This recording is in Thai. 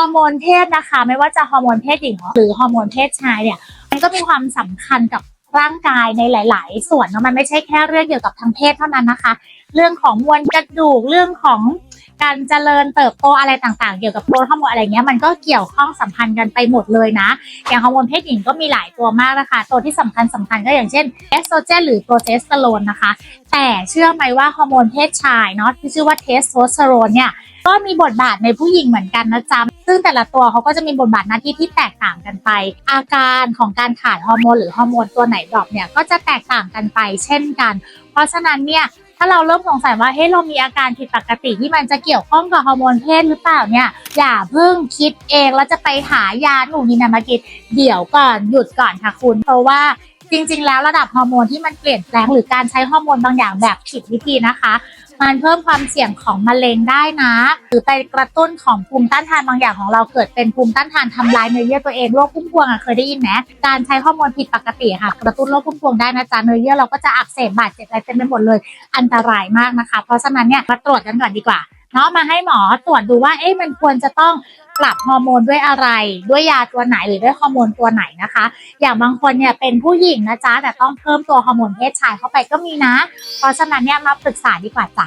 อร์โมนเพศนะคะ ไม่ว่าจะฮอร์โมนเพศหญิงหรือฮอร์โมนเพศชายเนี่ยมันก็มีความสำคัญกับร่างกายในหลาย ๆ ส่วนเนอะมันไม่ใช่แค่เรื่องเกี่ยวกับทางเพศเท่านั้นนะคะ เรื่องของมวลกระดูกเรื่องของการเจริญเติบโตอะไรต่างๆ เกี่ยวกับโปรฮอร์โมนอะไรเงี้ยมันก็เกี่ยวข้องสัมพันธ์กันไปหมดเลยนะ อย่างฮอร์โมนเพศหญิงก็มีหลายตัวมากนะคะ ตัวที่สำคัญสำคัญก็อย่างเช่นเอสโตรเจนหรือโปรเจสเตอโรนนะคะ แต่เชื่อไหมว่าฮอร์โมนเพศชายเนาะที่ชื่อว่าเทสโทสเตอโรนเนี่ย ก็มีบทบาทในผู้หญิงเหมือนกันนะจ๊ะซึ่งแต่ละตัวเขาก็จะมีบทบาทหน้าที่ที่แตกต่างกันไป อาการของการขาดฮอร์โมนหรือฮอร์โมนตัวไหนดรอปเนี่ยก็จะแตกต่างกันไปเช่นกัน เพราะฉะนั้นเนี่ยถ้าเราเริ่มสงสัยว่าเฮ้ยเรามีอาการผิดปกติที่มันจะเกี่ยวข้องกับฮอร์โมนเพศหรือเปล่าเนี่ย อย่าเพิ่งคิดเองแล้วจะไปหายาหนูนินามากินเดี๋ยวก่อนหยุดก่อนค่ะคุณ เพราะว่าจริงๆ แล้วระดับฮอร์โมนที่มันเปลี่ยนแปลงหรือการใช้ฮอร์โมนบางอย่างแบบผิดวิธีนะคะ มันเพิ่มความเสี่ยงของมะเร็งได้นะ หรือไปกระตุ้นของภูมิต้านทานบางอย่างของเราเกิดเป็นภูมิต้านทานทำลายเนื้อเยื่อตัวเองโรคพุ่มพวงอะเคยได้ยินไหมการใช้ฮอร์โมนผิดปกติค่ะ กระตุ้นโรคพุ่มพวงได้นะจ๊ะเนื้อเยื่อเราก็จะอักเสบบาดเจ็บอะไรเต็มไปหมดเลย อันตรายมากนะคะ เพราะฉะนั้นเนี่ยมาตรวจกันก่อนดีกว่าเนาะมาให้หมอตรวจดูว่าเอ๊ะมันควรจะต้องปรับฮอร์โมนด้วยอะไร ด้วยยาตัวไหนหรือด้วยฮอร์โมนตัวไหนนะคะ อย่างบางคนเนี่ยเป็นผู้หญิงนะจ๊ะแต่ต้องเพิ่มตัวฮอร์โมนเพศชายเข้าไปก็มีนะ เพราะฉะนั้นเนี่ยมาปรึกษาดีกว่าจ้ะ